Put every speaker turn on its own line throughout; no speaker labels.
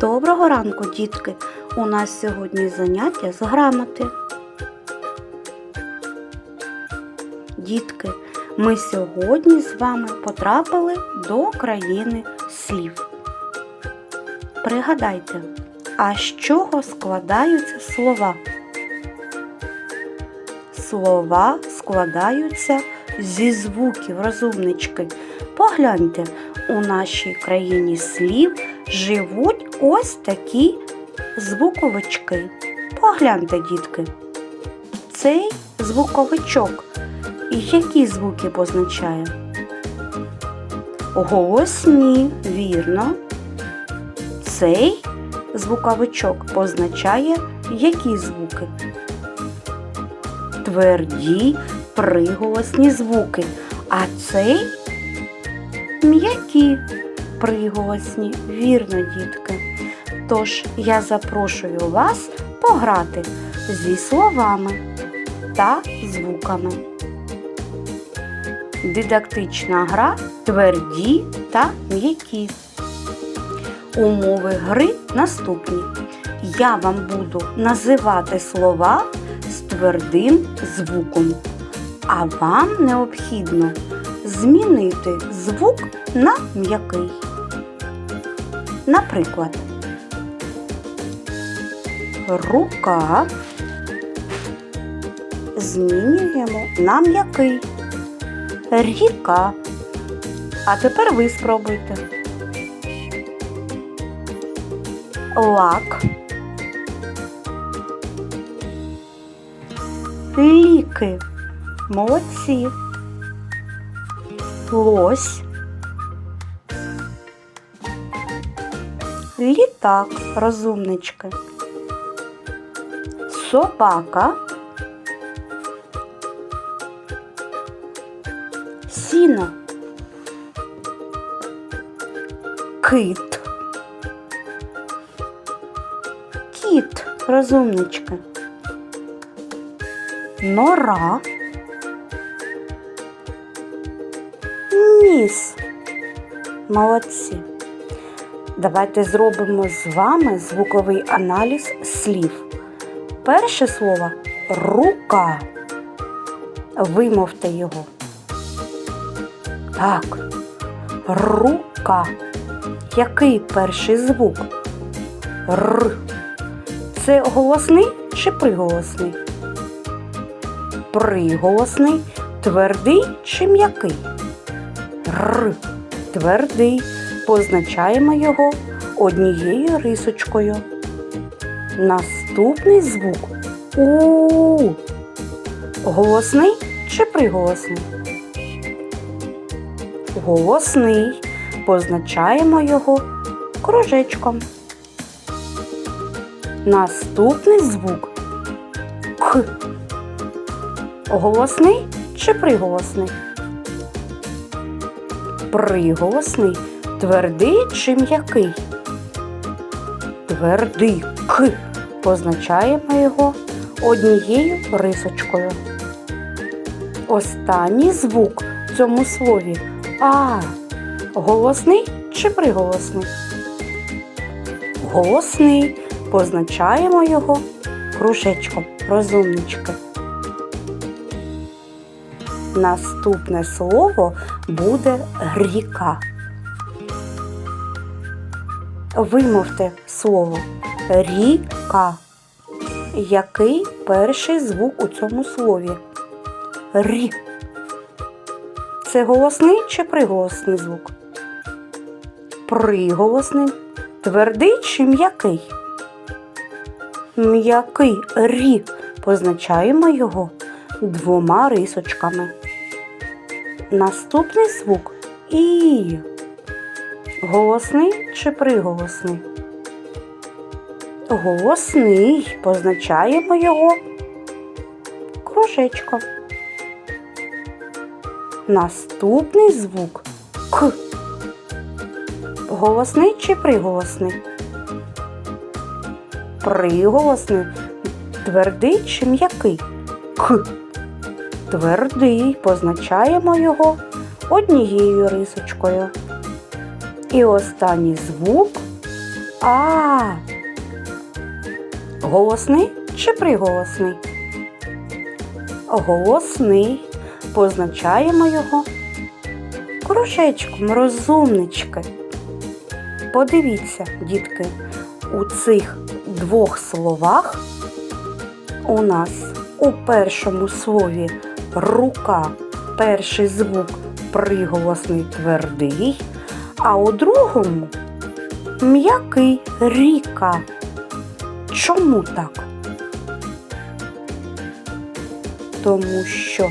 Доброго ранку, дітки! У нас сьогодні заняття з грамоти. Дітки, ми сьогодні з вами потрапили до країни слів. Пригадайте, а з чого складаються слова? Слова складаються зі звуків розумнички. Погляньте, у нашій країні слів живуть ось такі звуковички. Погляньте, дітки. Цей звуковичок які звуки позначає? Голосні, вірно. Цей звуковичок позначає які звуки? Тверді приголосні звуки. А цей м'які приголосні, вірно, дітки. Тож я запрошую вас пограти зі словами та звуками. Дидактична гра тверді та м'які. Умови гри наступні. Я вам буду називати слова з твердим звуком, а вам необхідно змінити звук на м'який. Наприклад, рука змінюємо на м'який. Ріка. А тепер ви спробуйте. Лак. Ліки. Молодці. Лось. Літак. Розумнички. Собака. Сіно. Кит. Кіт. Розумнички. Нора. Ніс. Молодці. Давайте зробимо з вами звуковий аналіз слів. Перше слово рука. Вимовте його. Так. Рука. Який перший звук? Р. Це голосний чи приголосний? Приголосний, твердий чи м'який? Р. Твердий. Позначаємо його однією рисочкою. Наступний звук У. Голосний чи приголосний? Голосний. Позначаємо його кружечком. Наступний звук К. Голосний чи приголосний? Приголосний. Твердий чи м'який? Твердий К. Позначаємо його однією рисочкою. Останній звук в цьому слові А. Голосний чи приголосний? Голосний. Позначаємо його кружечком. Розумнички. Наступне слово буде ріка. Вимовте слово ріка. Який перший звук у цьому слові? Рі. Це голосний чи приголосний звук? Приголосний. Твердий чи м'який? М'який рі. Позначаємо його двома рисочками. Наступний звук І. Голосний чи приголосний? Голосний. Позначаємо його кружечком. Наступний звук К. Голосний чи приголосний? Приголосний. Твердий чи м'який? К. Твердий. Позначаємо його однією рисочкою. І останній звук А. Голосний чи приголосний? Голосний. Позначаємо його кружечком, розумнички. Подивіться, дітки, у цих двох словах у нас у першому слові рука перший звук приголосний твердий, а у другому м'який ріка. Чому так? Тому що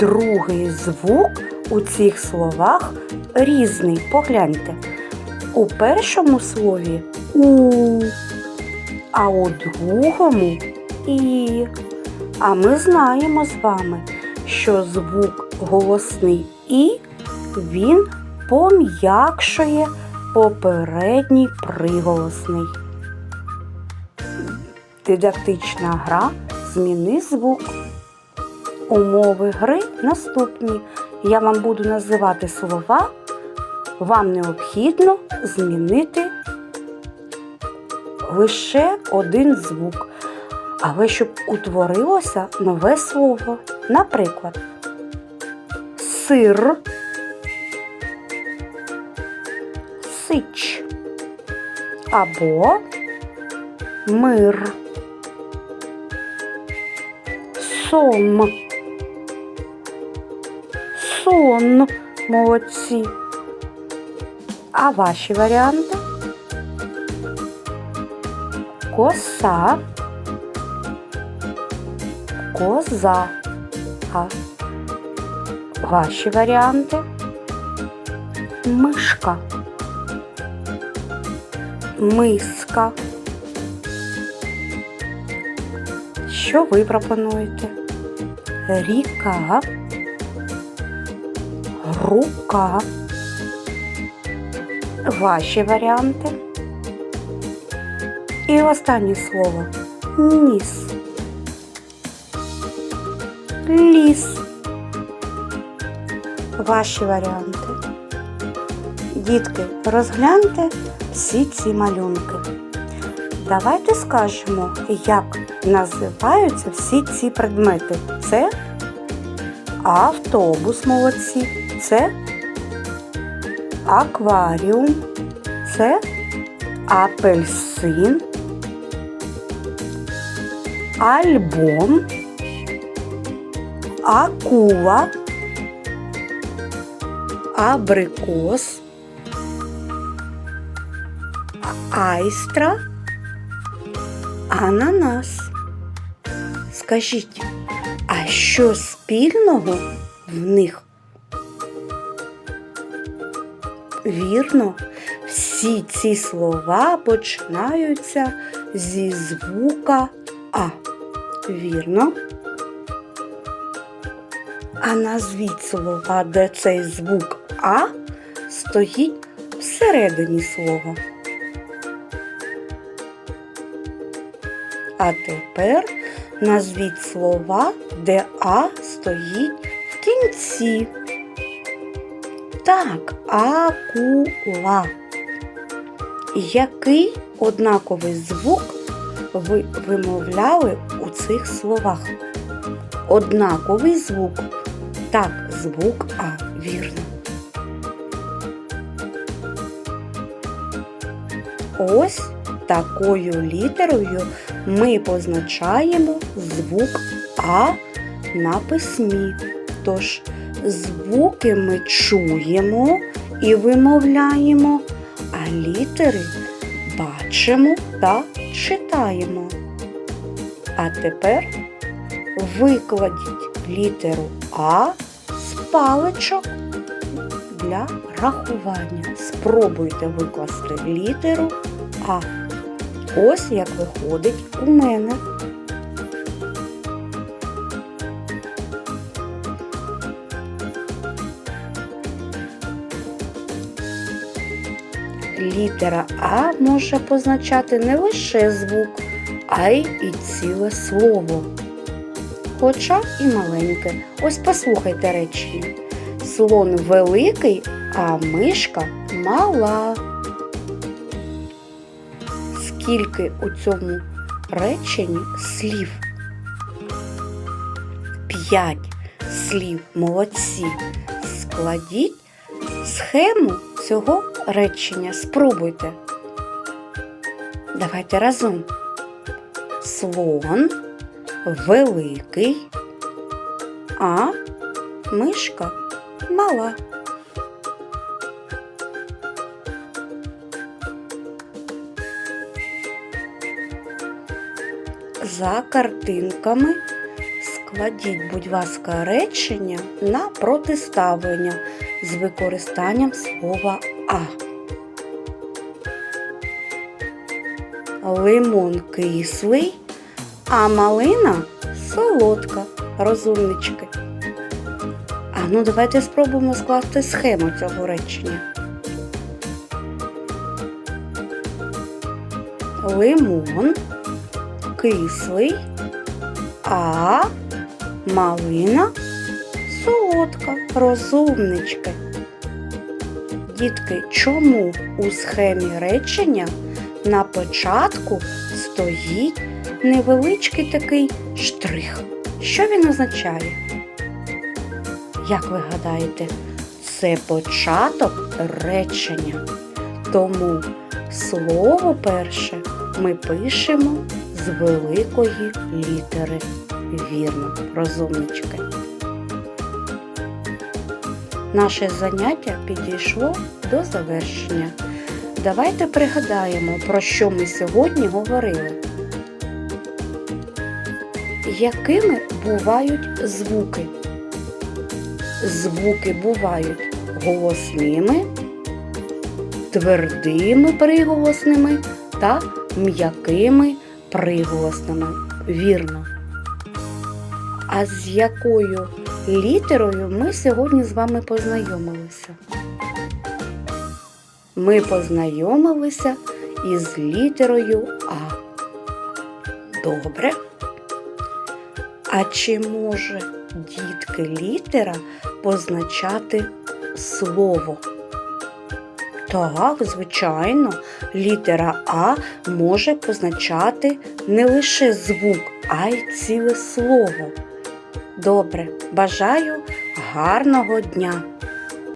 другий звук у цих словах різний. Погляньте. У першому слові у, а у другому і. А ми знаємо з вами, що звук голосний і він пом'якшує попередній приголосний. Дидактична гра Зміни звук. Умови гри наступні. Я вам буду називати слова. Вам необхідно змінити лише один звук. Але щоб утворилося нове слово. Наприклад, сир, сич або мир, сом, сон, молодці. А ваші варіанти? Коса, коза. А ваші варіанти? Мишка, Миска. Що ви пропонуєте? Ріка, рука. Ваші варіанти. І останнє слово ніс. Ліс. Ваші варіанти. Дітки, розгляньте всі ці малюнки. Давайте скажемо, як називаються всі ці предмети. Це автобус молодці, це акваріум, це апельсин, альбом, акула, абрикос, айстра, ананас. Скажіть, а що спільного в них? Вірно, всі ці слова починаються зі звука А. Вірно. А назвіть слова, де цей звук А стоїть всередині слова. А тепер назвіть слова, де А стоїть в кінці. Так, акула. Який однаковий звук ви вимовляли у цих словах? Однаковий звук. Так, звук А, вірно. Ось такою літерою ми позначаємо звук А на письмі. Тож звуки ми чуємо і вимовляємо, а літери бачимо та читаємо. А тепер викладіть літеру А з паличок для рахування. Спробуйте викласти літеру А. Ось як виходить у мене. Літера А може позначати не лише звук, а й і ціле слово. Хоча і маленьке. Ось послухайте речення. Слон великий, а мишка мала. Скільки у цьому реченні слів? П'ять слів. Молодці. Складіть схему цього речення. Спробуйте. Давайте разом. Слон великий, а мишка мала. За картинками складіть, будь ласка, речення на протиставлення з використанням слова А. Лимон кислий, а малина солодка. Розумнички. А ну давайте спробуємо скласти схему цього речення. Лимон кислий, а малина солодка. Розумнички. Дітки, чому у схемі речення на початку стоїть невеличкий такий штрих? Що він означає? Як ви гадаєте, це початок речення. Тому слово перше ми пишемо з великої літери. Вірно, розумнички. Наше заняття підійшло до завершення. Давайте пригадаємо, про що ми сьогодні говорили. Якими бувають звуки? Звуки бувають голосними, твердими приголосними та м'якими приголосними. Вірно. А з якою літерою ми сьогодні з вами познайомилися? Ми познайомилися із літерою А. Добре. А чи може дітки літера позначати слово? Так, звичайно, літера А може позначати не лише звук, а й ціле слово. Добре, бажаю гарного дня!